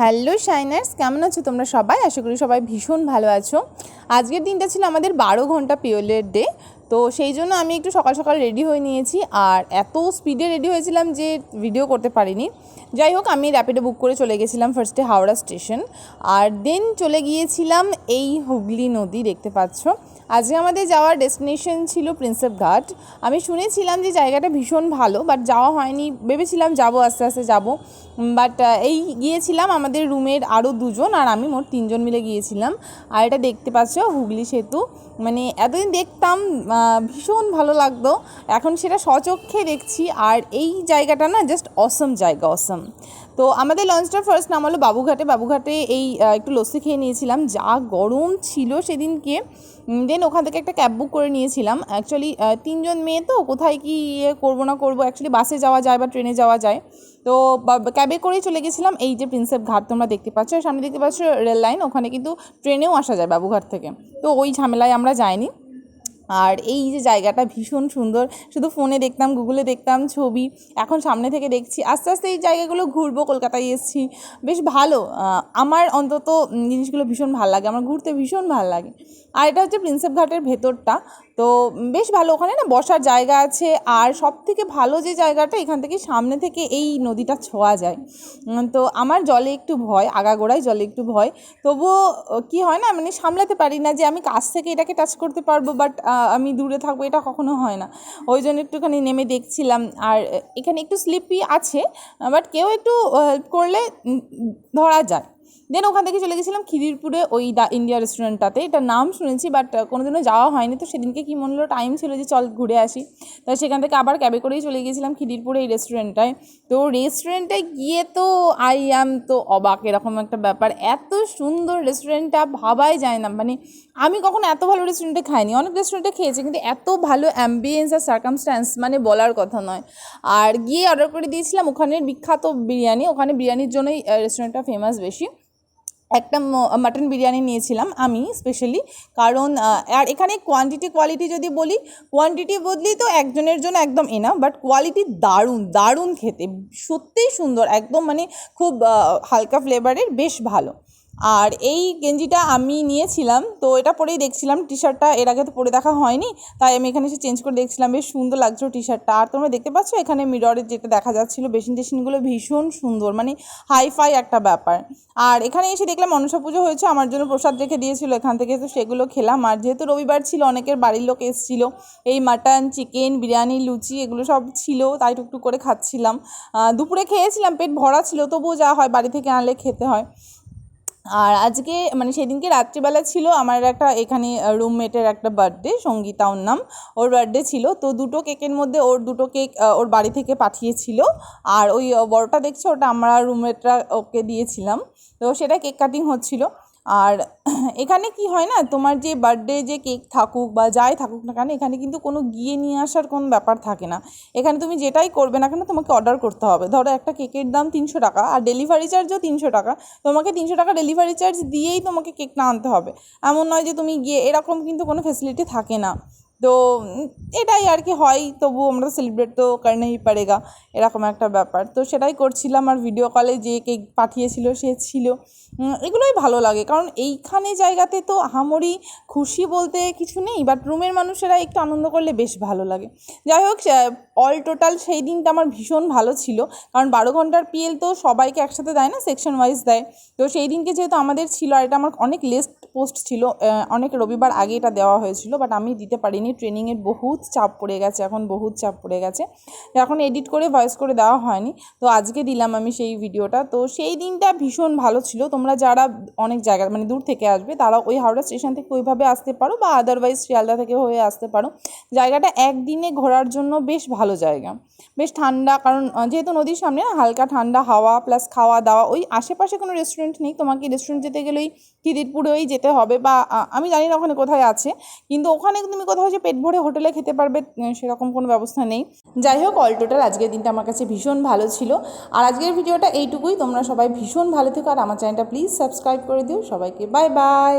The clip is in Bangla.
হ্যালো শাইনার্স, কেমন আছো তোমরা সবাই? আশা করি সবাই ভীষণ ভালো আছো। আজকের দিনটা ছিল আমাদের বারো ঘণ্টা পিওলের ডে তো সেই জন্য আমি একটু সকাল সকাল রেডি হয়ে নিয়েছি আর এত স্পিডে রেডি হয়েছিলাম যে ভিডিও করতে পারিনি। যাই হোক, আমি র্যাপিডো বুক করে চলে গেছিলাম ফার্স্টে হাওড়া স্টেশন আর দেন চলে গিয়েছিলাম এই হুগলি নদী দেখতে পাচ্ছ। আজকে আমাদের যাওয়ার ডেস্টিনেশন ছিল প্রিন্সেপ ঘাট আমি শুনেছিলাম যে জায়গাটা ভীষণ ভালো বাট যাওয়া হয়নি। ভেবেছিলাম যাব, আস্তে আস্তে যাব। বাট এই গিয়েছিলাম আমাদের রুমের আরও দুজন আর আমি মোট তিনজন মিলে গিয়েছিলাম। আর এটা দেখতে পাচ্ছ হুগলি সেতু। মানে এতদিন দেখতাম ভীষণ ভালো লাগতো এখন সেটা স্বচক্ষে দেখছি আর এই জায়গাটা না জাস্ট অসম জায়গা অসম তো আমাদের লঞ্চটা ফার্স্ট নামালো বাবুঘাটে। বাবুঘাটে এই একটু লস্যি খেয়ে নিয়েছিলাম। যা গরম ছিল সেদিনকে দেন ওখান থেকে একটা ক্যাব বুক করে নিয়েছিলাম। অ্যাকচুয়ালি তিনজন মেয়ে তো, কোথায় কি ইয়ে করব না করব অ্যাকচুয়ালি বাসে যাওয়া যায় বা ট্রেনে যাওয়া যায়। তো ক্যাবে করেই চলে গেছিলাম। এই যে প্রিন্সেপ ঘাট তোমরা দেখতে পাচ্ছ। সামনে দেখতে পাচ্ছ রেল লাইন, ওখানে কিন্তু ট্রেনেও আসা যায় বাবুঘাট থেকে। তো ওই ঝামেলায় আমরা যাইনি। আর এই যে জায়গাটা ভীষণ সুন্দর। শুধু ফোনে দেখতাম গুগলে দেখতাম ছবি। এখন সামনে থেকে দেখছি, আস্তে আস্তে এই জায়গাগুলো ঘুরবো, কলকাতায় এসেছি। বেশ ভালো। আমার অন্তত জিনিসগুলো ভীষণ ভালো লাগে, আমার ঘুরতে ভীষণ ভালো লাগে। আর এটা হচ্ছে প্রিন্সেপ ঘাটের ভেতরটা। তো বেশ ভালো, ওখানে না বসার জায়গা আছে। আর সব থেকে ভালো যে জায়গাটা, এখান থেকে সামনে থেকে এই নদীটা ছোঁয়া যায়। তো আমার জলে একটু ভয় আগাগোড়ায় জলে একটু ভয়। তবুও কি হয় না মানে সামলাতে পারি না যে আমি কাছ থেকে এটাকে টাচ করতে পারব বাট আমি দূরে থাকব, এটা কখনো হয় না। ওই জন্য একটুখানি নেমে দেখছিলাম। আর এখানে একটু স্লিপি আছে বাট কেউ একটু হেল্প করলে ধরা যায় দেন ওখান থেকে চলে গেছিলাম খিদিরপুরে ওই দা ইন্ডিয়া রেস্টুরেন্টটাতে এটা নাম শুনেছি বাট কোনোদিনও যাওয়া হয়নি। তো সেদিনকে কী মনে হলো টাইম ছিল যে চল ঘুরে আসি। তো সেখান থেকে আবার ক্যাবে করেই চলে গিয়েছিলাম খিদিরপুরে এই রেস্টুরেন্টটায় তো রেস্টুরেন্টে গিয়ে তো আই অ্যাম তো অবাক, এরকম একটা ব্যাপার। এত সুন্দর রেস্টুরেন্টটা ভাবাই যায় না। মানে আমি কখনো এত ভালো রেস্টুরেন্টে খাইনি। অনেক রেস্টুরেন্টে খেয়েছি, কিন্তু এত ভালো অ্যাম্বিয়েন্স আর সার্কামস্ট্যান্স মানে বলার কথা নয়। আর গিয়ে অর্ডার করে দিয়েছিলাম, ওখানের বিখ্যাত বিরিয়ানি। ওখানে বিরিয়ানির জন্যই রেস্টুরেন্টটা ফেমাস বেশি। একটা মাটন বিরিয়ানি নিয়েছিলাম আমি স্পেশালি কারণ আর এখানে কোয়ান্টিটি কোয়ালিটি যদি বলি কোয়ান্টিটি বদলি তো একজনের জন্য একদম এনা বাট কোয়ালিটি দারুণ দারুণ খেতে, সত্যিই সুন্দর, একদম মানে খুব হালকা ফ্লেভারের বেশ ভালো। আর এই গেঞ্জিটা আমি নিয়েছিলাম, তো এটা পরেই দেখছিলাম টি শার্টটা এর আগে তো পরে দেখা হয়নি, তাই আমি এখানে এসে চেঞ্জ করে দেখছিলাম, বেশ সুন্দর লাগছিল টি শার্টটা আর তোমরা দেখতে পাচ্ছ এখানে মিররের যেটা দেখা যাচ্ছিল, বেসিন টেসিনগুলো ভীষণ সুন্দর মানে হাইফাই একটা ব্যাপার। আর এখানে এসে দেখলাম মনসা পুজো হয়েছে, আমার জন্য প্রসাদ রেখে দিয়েছিল, এখান থেকে তো সেগুলো খেলাম। আর যেহেতু রবিবার ছিল, অনেকের বাড়ির লোক এসেছিল, এই মাটন চিকেন বিরিয়ানি, লুচি এগুলো সব ছিল, তাই টুকটুক করে খাচ্ছিলাম। দুপুরে খেয়েছিলাম, পেট ভরা ছিল, তবুও যা হয় বাড়ি থেকে আনলে খেতে হয়। আর আজকে মানে সেদিনকে রাত্রিবেলা ছিল আমার একটা এখানে রুমমেটের একটা বার্থডে সঙ্গীতা ওর নাম। ওর বার্থডে ছিল, তো দুটো কেকের মধ্যে ওর দুটো কেক ওর বাড়ি থেকে পাঠিয়েছিল। আর ওই বড়টা দেখছ, ওটা আমরা রুমমেটরা ওকে দিয়েছিলাম। তো সেটা কেক কাটিং হচ্ছিল। আর এখানে কি হয় না, তোমার যে বার্থডে যে কেক থাকুক বা যাই থাকুক না কেন, এখানে কিন্তু কোনো গিয়ে নিয়ে আসার কোনো ব্যাপার থাকে না। এখানে তুমি যেটাই করবে না কেন, তোমাকে অর্ডার করতে হবে। ধরো একটা কেকের দাম তিনশো টাকা আর ডেলিভারি চার্জও তিনশো টাকা। তোমাকে তিনশো টাকা ডেলিভারি চার্জ দিয়েই তোমাকে কেকটা আনতে হবে। এমন নয় যে তুমি গিয়ে, এরকম কিন্তু কোনো ফেসিলিটি থাকে না। তো এটাই আর কি হয়। তবু আমরা সেলিব্রেট তো করনেই পারেগা, এরকম একটা ব্যাপার। তো সেটাই করছিলাম আর ভিডিও কলে যে কেক পাঠিয়েছিল, সে ছিল। এগুলোই ভালো লাগে। কারণ এইখানে জায়গাতে তো আহামরি খুশি বলতে কিছু নেই বাট রুমের মানুষেরা একটু আনন্দ করলে বেশ ভালো লাগে। যাই হোক অল টোটাল সেই দিনটা আমার ভীষণ ভালো ছিল। কারণ বারো ঘণ্টার পিএল তো সবাইকে একসাথে দেয় না সেকশন ওয়াইজ দেয়। তো সেই দিনকে যেহেতু আমাদের ছিল, আর এটা আমার অনেক লেস্ট পোস্ট ছিল অনেক রবিবার আগে এটা দেওয়া হয়েছিল বাট আমি দিতে পারিনি। ট্রেনিংয়ের বহুত চাপ পড়ে গেছে, এখন বহুত চাপ পড়ে গেছে। এখন এডিট করে ভয়েস করে দেওয়া হয়নি। তো আজকে দিলাম আমি সেই ভিডিওটা। তো সেই দিনটা ভীষণ ভালো ছিল। তোমরা যারা অনেক জায়গা মানে দূর থেকে আসবে, তারা ওই হাওড়া স্টেশন থেকে ওইভাবে আসতে পারো, বা আদারওয়াইজ শিয়ালদা থেকে হয়ে আসতে পারো। জায়গাটা একদিনে ঘোরার জন্য বেশ ভালো জায়গা। বেশ ঠান্ডা, কারণ যেহেতু নদীর সামনে হালকা ঠান্ডা হাওয়া প্লাস খাওয়া দাওয়া, ওই আশেপাশে কোনো রেস্টুরেন্ট নেই। তোমাকে রেস্টুরেন্ট যেতে গেলে ওই খিদিরপুরেই যেতে হবে বা আমি জানি না ওখানে কোথায় আছে, কিন্তু ওখানে তুমি কোথাও যে পেট ভরে হোটেলে খেতে পারবে সেরকম কোনো ব্যবস্থা নেই। যাই হোক অল টোটাল আজকের দিনটা আমার কাছে ভীষণ ভালো ছিল। আর আজকের ভিডিওটা এইটুকুই। তোমরা সবাই ভীষণ ভালো থেকো। আর আমার চ্যানেলটা প্লিজ সাবস্ক্রাইব করে দিও। সবাইকে বাই বাই